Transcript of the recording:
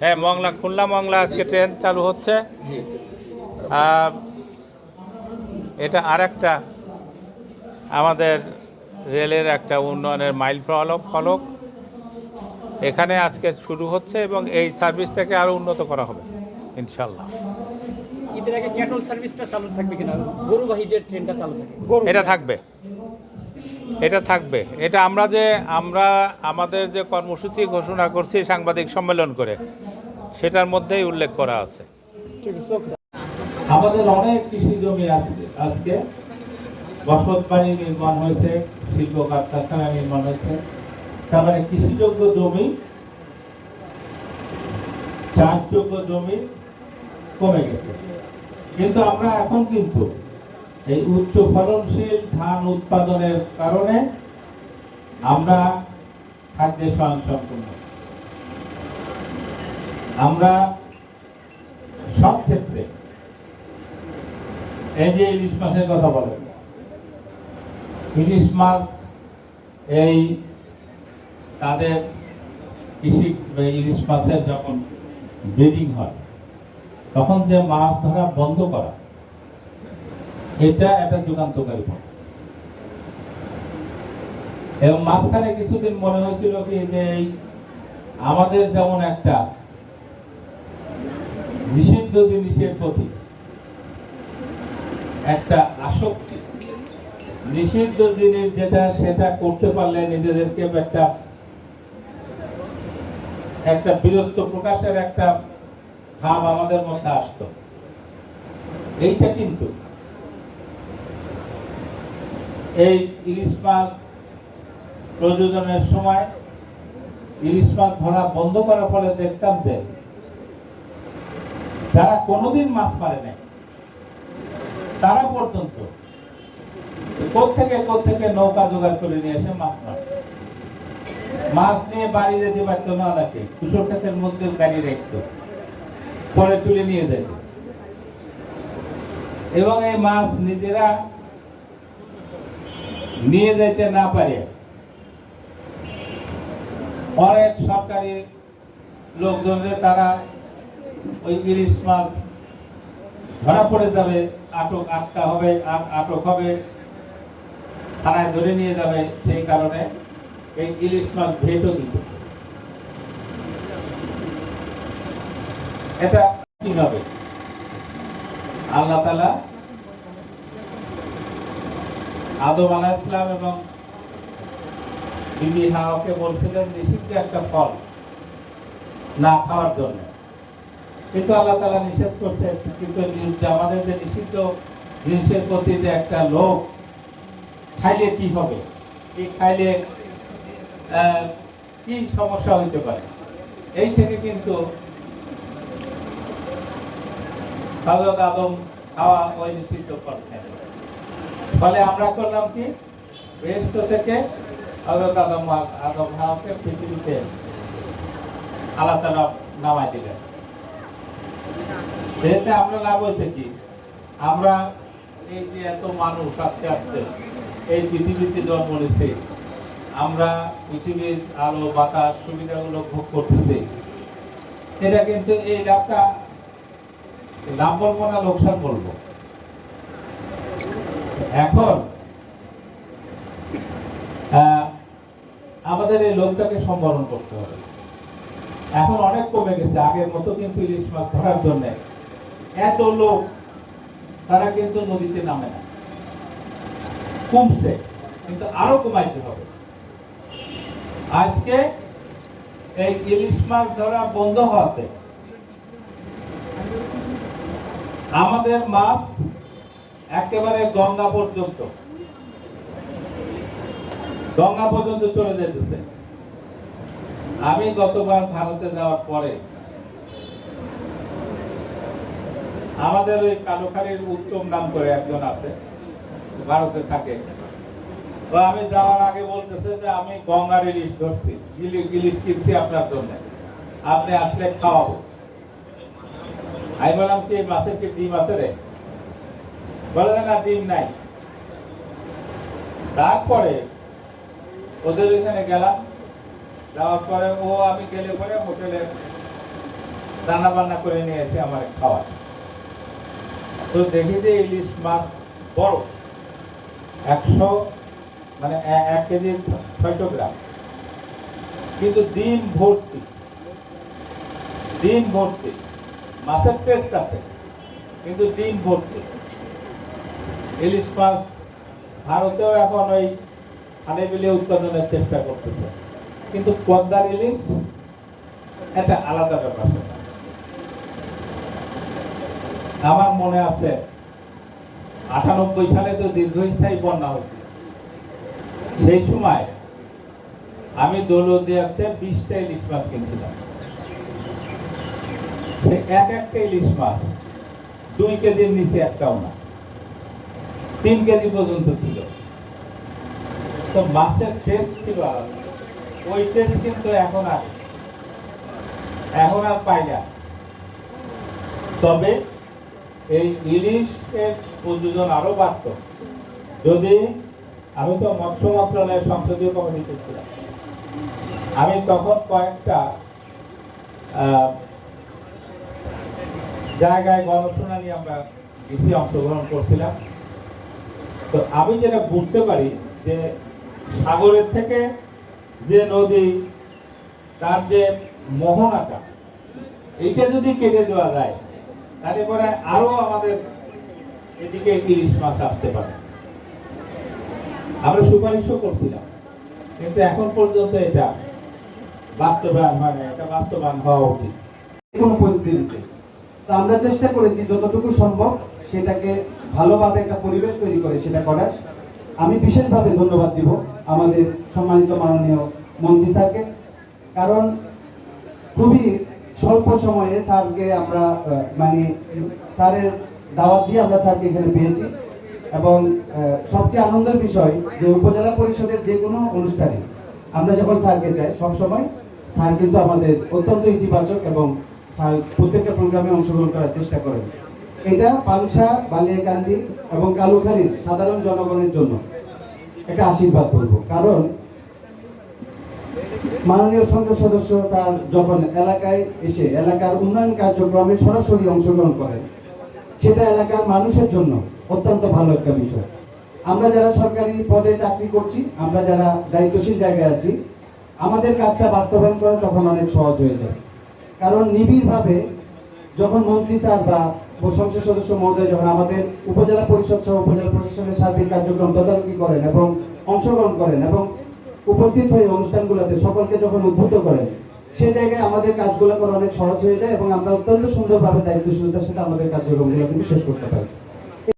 হ্যাঁ মংলা খুলনা মংলা আজকে ট্রেন চালু হচ্ছে। এটা আরেকটা আমাদের রেলের একটা উন্নয়নের মাইল ফলক ফলক। এখানে আজকে শুরু হচ্ছে এবং এই সার্ভিসটাকে আরও উন্নত করা হবে ইনশাল্লাহ ঈদের আগে ক্যাটল সার্ভিসটা চালু থাকবে কিনা? গরুবাহী যে ট্রেনটা চালু থাকে। এটা থাকবে। এটা থাকবে। এটা আমরা যে, আমরা আমাদের যে কর্মসূচি ঘোষণা করছি সাংবাদিক সম্মেলন করে, সেটার মধ্যেই উল্লেখ করা আছে। আমাদের অনেক কৃষি জমি আজকে বসত বাড়ি নির্মাণ হয়েছে, শিল্প কারখানা নির্মাণ হয়েছে। তার মানে কৃষিযোগ্য জমি, চাষযোগ্য জমি কমে গেছে। কিন্তু আমরা এখন কিন্তু এই উচ্চ ফলনশীল ধান উৎপাদনের কারণে আমরা খাদ্যে স্বয়ংসম্পূর্ণ। আমরা সব ক্ষেত্রে, এই যে ইলিশ মাছের কথা বলেন, ইলিশ মাছ এই তাদের কৃষি ইলিশ মাছের যখন ব্রিডিং হয়, তখন যে মাছ ধরা বন্ধ করা এটা একটা যুগান্তকারী পথ। এবং মাঝখানে কিছুদিন মনে হয়েছিল কি যে আমাদের যেমন একটা নিষিদ্ধ জিনিসের প্রতি একটা আসক্তি, নিষিদ্ধ জিনিস যেটা সেটা করতে পারলে নিজেদেরকে একটা একটা বীরত্ব প্রকাশের একটা ভাব আমাদের মধ্যে আসতো। এইটা কিন্তু এই ইলিশ মাছ প্রযোজনের সময় ইলিশ মাছ ধরা বন্ধ করার ফলে দেখতাম যে যারা কোনোদিন মাছ মারে নাই, তারা পর্যন্ত কোথেকে কোথেকে নৌকা জোগাড় করে নিয়ে এসে মাছ মারে। মাছ নিয়ে বাড়ি যেতে পারতো না অনেকে, কুসুর ক্ষেতের মধ্যে গাড়ি রাখতো, পরে তুলে নিয়ে যেত। এবং এই মাছ নিজেরা নিয়ে যেতে না পারে। অনেক সরকারি লোকজনরে তারা ওই ইলিশ মাছ ধরা পড়ে যাবে, আটক আটকা হবে আটক হবে, থানায় ধরে নিয়ে যাবে, সেই কারণে এই ইলিশ মাছ ভেটো দিত। এটা কীভাবে? আল্লাহ তালা আদম আলাহ ইসলাম এবং বিবি হাওয়াকে বলছিলেন নিষিদ্ধ একটা ফল না খাওয়ার জন্য। কিন্তু আল্লাহ তালা নিষেধ করছে কিন্তু আমাদের যে নিষিদ্ধ জিনিসের প্রতি যে একটা লোক খাইলে কি হবে? এই খাইলে কি সমস্যা হইতে পারে? এই থেকে কিন্তু হযরত আদম খাওয়া ওই নিষিদ্ধ ফল খায়। ফলে আমরা করলাম কি? বেহেশত থেকে হযরত আদম আদম হাওয়াকে পৃথিবীতে আল্লাহ তালা নামাই দিলেন। এতে আমরা লাভ হয়েছে কি? আমরা এই যে এত মানুষ আস্তে আস্তে এই পৃথিবীতে জন্ম নিচ্ছে আমরা পৃথিবীর আলো, বাতাস, সুবিধাগুলো ভোগ করতেছি। এটা কিন্তু এই লাভটা লাভ বলব না লোকসান বলব? এখন আমাদের এই লোকটাকে সম্বরণ করতে হবে। এখন অনেক কমে গেছে, আগের মতো কিন্তু ইলিশ মাছ ধরার জন্য এত লোক, তারা কিন্তু নদীতে নামে না। কমছে, কিন্তু আরও কমাইতে হবে। আজকে এই ইলিশ মাছ ধরা বন্ধ হওয়াতে আমাদের মাছ একেবারে গঙ্গা পর্যন্ত। গঙ্গা পর্যন্ত চলে যেতেছে। আমি গতবার ভারতে যাওয়ার পরে আমাদের ওই কালুখালীর উত্তম নাম করে একজন আছে, ভারতে থাকে। তো আমি যাওয়ার আগে বলতেছে যে আমি গঙ্গার ইলিশ ধরছি, ইলি- ইলিশ কিনছি আপনার জন্য। আপনি আসলে খাওয়াবো। আমি বললাম, কি মাছের কি ডিম আছে রে? বলে না নাই। তারপরে ওদের ওইখানে গেলাম, যাওয়ার পরে ও আমি গেলে পরে হোটেলে রান্না বান্না করে নিয়ে আমার খাওয়া। তো দেখি যে ইলিশ মাছ বড়, একশো মানে এক কেজি ছয়শো গ্রাম। কিন্তু ডিম ভর্তি ডিম ভর্তি, মাছের টেস্ট আছে, কিন্তু ডিম ভর্তি। ইলিশ মাছ ভারতেও এখন ওই খালে বিলে উৎপাদনের চেষ্টা করতেছে। কিন্তু পদ্মার ইলিশ এটা আলাদা ব্যাপার। আমার মনে আছে, আটানব্বই সালে তো দীর্ঘস্থায়ী বন্যা হয়েছিল। সেই সময় আমি দৌলদিয়াতে বিশটা ইলিশ মাছ কিনছিলাম। সে এক একটা ইলিশ মাছ দুই কেজির নিচে একটাও না তিন কেজি পর্যন্ত ছিল। তো মাছের টেস্ট ছিল ওই টেস্ট কিন্তু এখন আর এখন আর পাই না। তবে এই ইলিশের প্রযোজন আরও বাড়ত। যদি আমি তো মৎস্য মন্ত্রণালয়ের সংসদীয় কমিটিতে ছিলাম, আমি তখন কয়েকটা জায়গায় গণশুনানি আমরা বেশি অংশগ্রহণ করছিলাম। তো আমি যেটা বুঝতে পারি যে সাগরের থেকে যে নদী, তার যে মোহনাটা এইটা যদি কেটে দেওয়া যায়, তাহলে পরে আরও আমাদের এদিকে ইলিশ মাছ আসতে পারে। আমরা সুপারিশও করছিলাম, কিন্তু এখন পর্যন্ত এটা বাস্তবায়ন হয় না, এটা বাস্তবায়ন হওয়া উচিত। কোনো পরিস্থিতিতে। তো আমরা চেষ্টা করেছি যতটুকু সম্ভব সেটাকে ভালোভাবে একটা পরিবেশ তৈরি করে সেটা করার। আমি বিশেষভাবে ধন্যবাদ দিব আমাদের সম্মানিত মাননীয় মন্ত্রী স্যারকে। কারণ খুবই স্বল্প সময়ে স্যারকে আমরা মানে স্যারের দাওয়াত দিয়ে আমরা স্যারকে এখানে পেয়েছি। এবং সবচেয়ে আনন্দের বিষয় যে উপজেলা পরিষদের যে কোনো অনুষ্ঠানে আমরা যখন স্যারকে চাই, সবসময় স্যার কিন্তু আমাদের অত্যন্ত ইতিবাচক এবং স্যার প্রত্যেকটা প্রোগ্রামে অংশগ্রহণ করার চেষ্টা করেন। এটা পাংশা বালিয়াকান্দি এবং কালুখালীর সাধারণ জনগণের জন্য একটা আশীর্বাদ বলব। কারণ মাননীয় সংসদ সদস্য তার যখন এলাকায় এসে এলাকার উন্নয়ন কার্যক্রমে সরাসরি অংশগ্রহণ করেন, সেটা এলাকার মানুষের জন্য অত্যন্ত ভালো একটা বিষয়। আমরা যারা সরকারি পদে চাকরি করছি, আমরা যারা দায়িত্বশীল জায়গায় আছি, আমাদের কাজটা বাস্তবায়ন করা তখন অনেক সহজ হয়ে যায়। কারণ নিবিড়ভাবে যখন মন্ত্রী স্যার বা সংসদ সদস্য মহোদয় যখন আমাদের উপজেলা পরিষদ সহ উপজেলা প্রশাসনের সার্বিক কার্যক্রম তদারকি করেন এবং অংশগ্রহণ করেন এবং উপস্থিত হয়ে অনুষ্ঠানগুলোতে সকলকে যখন উদ্বুদ্ধ করেন, সে জায়গায় আমাদের কাজগুলো করা অনেক সহজ হয়ে যায় এবং আমরা অত্যন্ত সুন্দরভাবে দায়িত্বশীলতার সাথে আমাদের কার্যক্রমগুলো কিন্তু শেষ করতে পারি।